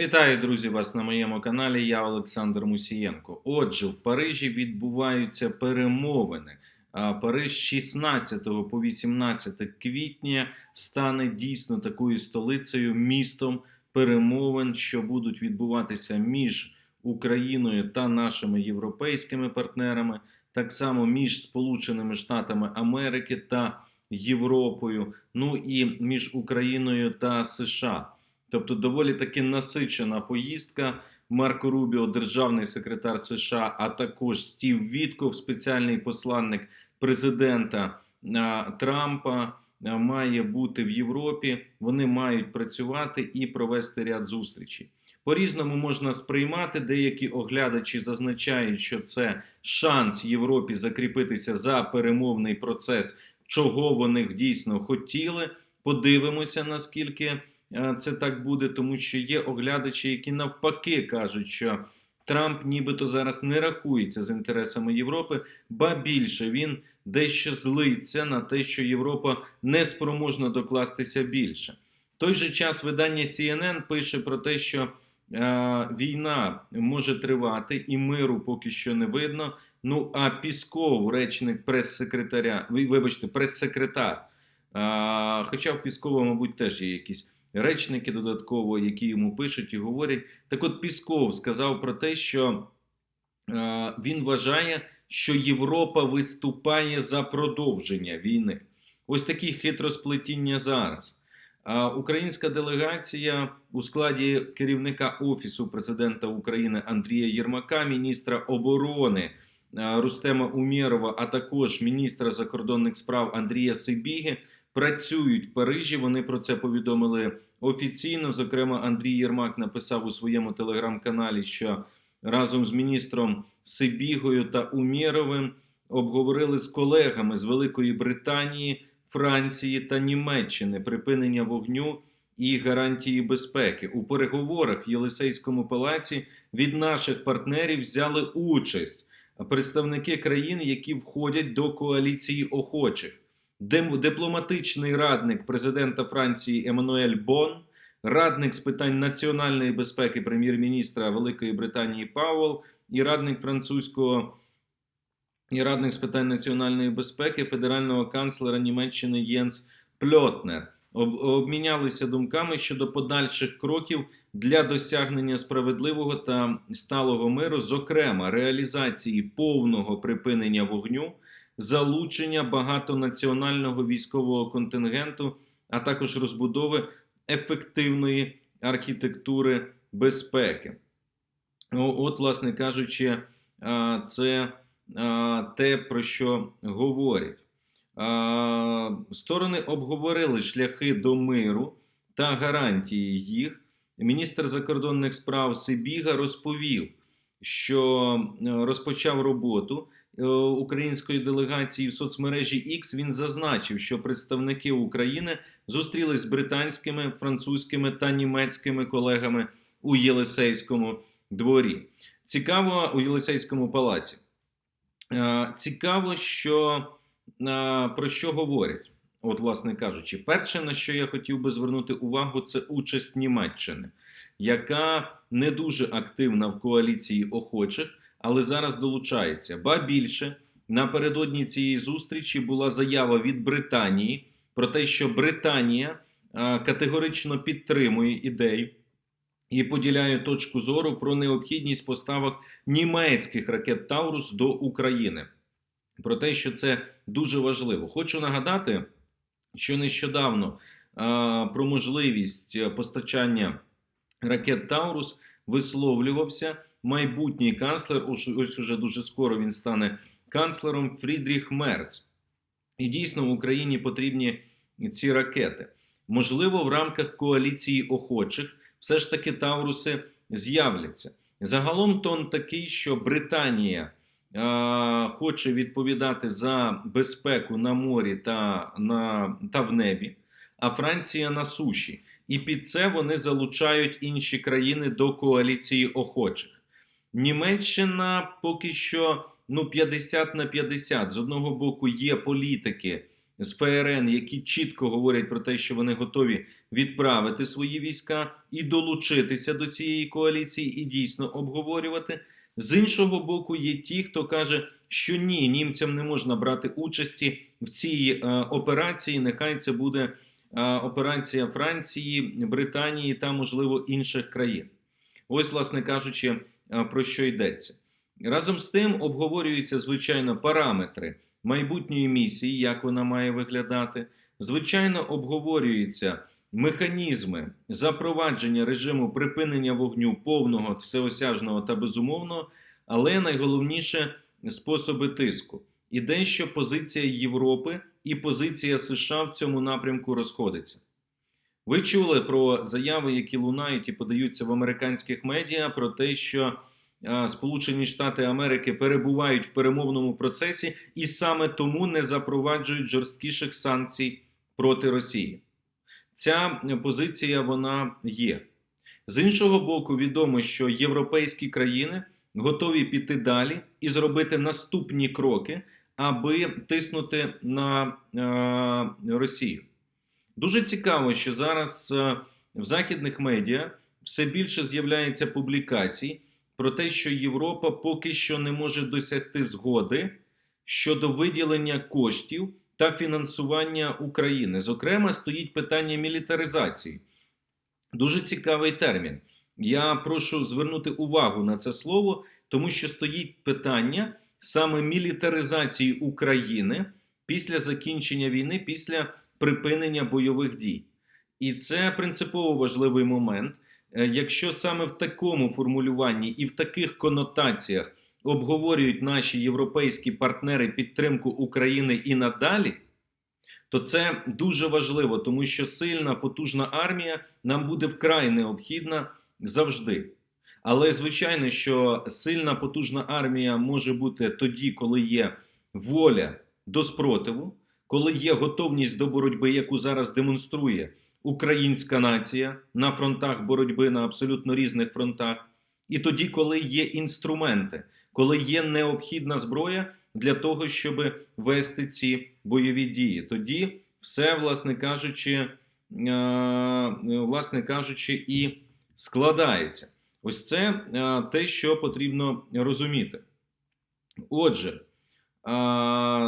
Вітаю, друзі, вас на моєму каналі. Я Олександр Мусієнко. Отже, в Парижі відбуваються перемовини. Париж з 16 по 18 квітня стане дійсно такою столицею, містом перемовин, що будуть відбуватися між Україною та нашими європейськими партнерами, так само між Сполученими Штатами Америки та Європою, ну і між Україною та США. Тобто доволі таки насичена поїздка. Марко Рубіо, державний секретар США, а також Стів Вітков, спеціальний посланник президента Трампа, має бути в Європі. Вони мають працювати і провести ряд зустрічей. По-різному можна сприймати. Деякі оглядачі зазначають, що це шанс Європі закріпитися за перемовний процес, чого вони дійсно хотіли. Подивимося, наскільки е, це так буде, тому що є оглядачі, які навпаки кажуть, що Трамп нібито зараз не рахується з інтересами Європи, ба більше він дещо злиться на те, що Європа не спроможна докластися більше. В той же час видання CNN пише про те, що е, війна може тривати і миру поки що не видно. Ну а Пісков, речник прес-секретаря, ви- вибачте, прес-секретар. А, хоча в Піскова, мабуть, теж є якісь речники додатково, які йому пишуть і говорять. Так от Пісков сказав про те, що е, він вважає, що Європа виступає за продовження війни. Ось такі хитросплетіння зараз. Українська делегація у складі керівника Офісу президента України Андрія Єрмака, міністра оборони е, Рустема Умєрова, а також міністра закордонних справ Андрія Сибіги працюють в Парижі. Вони про це повідомили офіційно. Зокрема, Андрій Єрмак написав у своєму телеграм-каналі, що разом з міністром Сибігою та Умєровим обговорили з колегами з Великої Британії, Франції та Німеччини припинення вогню і гарантії безпеки. У переговорах в Єлисейському палаці від наших партнерів взяли участь представники країн, які входять до коаліції охочих. Дипломатичний радник президента Франції Еммануель Бон, радник з питань національної безпеки прем'єр-міністра Великої Британії Пауел і радник французького і радник з питань національної безпеки федерального канцлера Німеччини Єнс Пльотнер. Об- обмінялися думками щодо подальших кроків для досягнення справедливого та сталого миру, зокрема реалізації повного припинення вогню, залучення багатонаціонального військового контингенту, а також розбудови ефективної архітектури безпеки. О- От, власне кажучи, це те, про що говорять. Сторони обговорили шляхи до миру та гарантії їх. Міністр закордонних справ Сибіга розповів, що е, розпочав роботу е, української делегації в соцмережі X. Він зазначив, що представники України зустрілись з британськими, французькими та німецькими колегами у Єлисейському дворі. Цікаво у Єлисейському палаці. Е, Цікаво, що е, про що говорять. От, власне кажучи, перше, на що я хотів би звернути увагу, це участь Німеччини, яка не дуже активна в коаліції охочих, але зараз долучається. Ба більше напередодні цієї зустрічі була заява від Британії про те, що Британія категорично підтримує ідею і поділяє точку зору про необхідність поставок німецьких ракет Таурус до України. Про те, що це дуже важливо. Хочу нагадати, що нещодавно про можливість постачання ракет Таурус висловлювався майбутній канцлер. Ось, уже дуже скоро він стане канцлером Фрідріх Мерц. І дійсно в Україні потрібні ці ракети. Можливо, в рамках коаліції охочих все ж таки Тауруси з'являться. Загалом тон такий, що Британія е, хоче відповідати за безпеку на морі та, на, та в небі, а Франція на суші. І під це вони залучають інші країни до коаліції охочих. Німеччина поки що ну 50 на 50. З одного боку є політики з ФРН, які чітко говорять про те, що вони готові відправити свої війська і долучитися до цієї коаліції і дійсно обговорювати. З іншого боку, є ті, хто каже, що ні, німцям не можна брати участі в цій е, операції. Нехай це буде е, операція Франції, Британії та, можливо, інших країн. Ось, власне кажучи, е, про що йдеться. Разом з тим обговорюються звичайно параметри майбутньої місії, як вона має виглядати. Звичайно, обговорюються механізми запровадження режиму припинення вогню повного, всеосяжного та безумовного, але найголовніше способи тиску. І дещо позиція Європи і позиція США в цьому напрямку розходиться. Ви чули про заяви, які лунають і подаються в американських медіа, про те, що Сполучені Штати Америки перебувають в перемовному процесі і саме тому не запроваджують жорсткіших санкцій проти Росії. Ця позиція вона є. З іншого боку, відомо, що європейські країни готові піти далі і зробити наступні кроки, аби тиснути на е, Росію. Дуже цікаво, що зараз е, в західних медіа все більше з'являється публікацій про те, що Європа поки що не може досягти згоди щодо виділення коштів та фінансування України. Зокрема, стоїть питання мілітаризації. Дуже цікавий термін. Я прошу звернути увагу на це слово, тому що стоїть питання саме мілітаризації України після закінчення війни, після припинення бойових дій. І це принципово важливий момент. Е, Якщо саме в такому формулюванні і в таких конотаціях обговорюють наші європейські партнери підтримку України і надалі, то це дуже важливо, тому що сильна, потужна армія нам буде вкрай необхідна завжди. Але звичайно, що сильна потужна армія може бути тоді, коли є воля до спротиву, коли є готовність до боротьби, яку зараз демонструє українська нація на фронтах боротьби на абсолютно різних фронтах, і тоді, коли є інструменти, коли є необхідна зброя для того, щоб вести ці бойові дії, тоді все, власне кажучи, е, власне кажучи, і складається. Ось це е, те, що потрібно розуміти. Отже,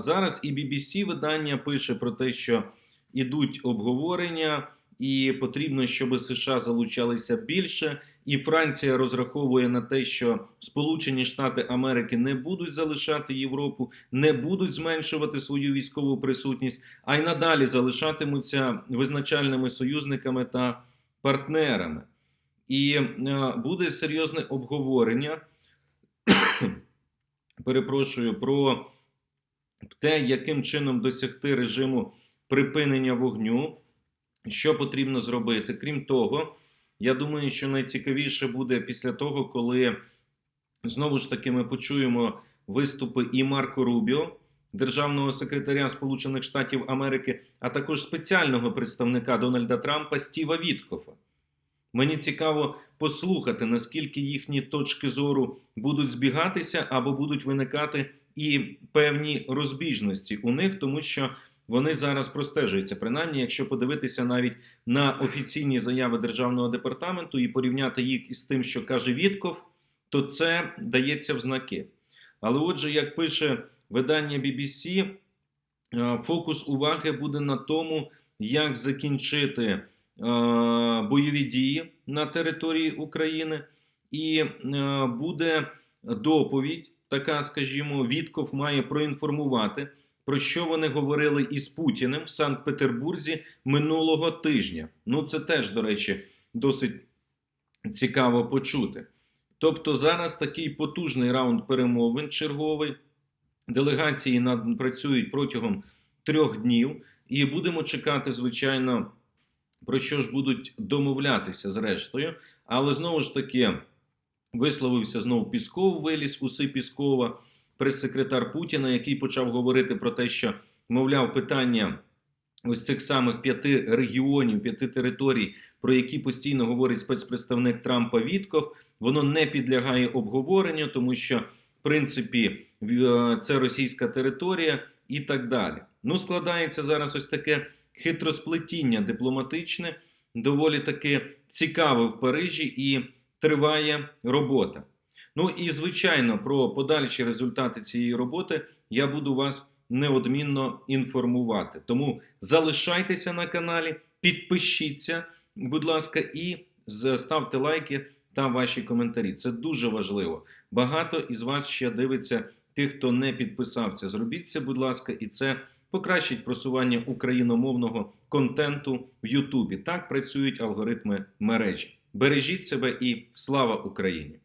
зараз і BBC видання пише про те, що ідуть обговорення, і потрібно, щоб США залучалися більше. І Франція розраховує на те, що Сполучені Штати Америки не будуть залишати Європу, не будуть зменшувати свою військову присутність, а й надалі залишатимуться визначальними союзниками та партнерами. І е, буде серйозне обговорення. Перепрошую про те, яким чином досягти режиму припинення вогню, що потрібно зробити. Крім того, я думаю, що найцікавіше буде після того, коли знову ж таки ми почуємо виступи і Марко Рубіо, державного секретаря Сполучених Штатів Америки, а також спеціального представника Дональда Трампа Стіва Віткофа. Мені цікаво послухати, наскільки їхні точки зору будуть збігатися або будуть виникати і певні розбіжності у них, тому що вони зараз простежуються. Принаймні, якщо подивитися навіть на офіційні заяви державного департаменту і порівняти їх із тим, що каже Вітков, то це дається в знаки. Але отже, як пише видання BBC, е, фокус уваги буде на тому, як закінчити бойові дії на території України, і е, буде доповідь, така, скажімо, Вітков має проінформувати про що вони говорили із Путіним в Санкт-Петербурзі минулого тижня. Ну, це теж, до речі, досить цікаво почути. Тобто, зараз такий потужний раунд перемовин черговий. Делегації працюють протягом трьох днів, і будемо чекати, звичайно, про що ж будуть домовлятися зрештою. Але знову ж таки висловився знову Пісков, виліз уси Піскова прес-секретар Путіна, який почав говорити про те, що мовляв питання ось цих самих п'яти регіонів, п'яти територій, про які постійно говорить спецпредставник Трампа Вітков, воно не підлягає обговоренню, тому що в принципі е, це російська територія і так далі. Ну, складається зараз ось таке хитросплетіння дипломатичне, доволі таки цікаве в Парижі і триває робота. Ну і звичайно, про подальші результати цієї роботи я буду вас неодмінно інформувати. Тому залишайтеся на каналі, підпишіться, будь ласка, і ставте лайки та ваші коментарі. Це дуже важливо. Багато із вас ще дивиться тих, хто не підписався. Зробіть це, будь ласка, і це покращить просування україномовного контенту в Ютубі. Так працюють алгоритми мережі. Бережіть себе і слава Україні!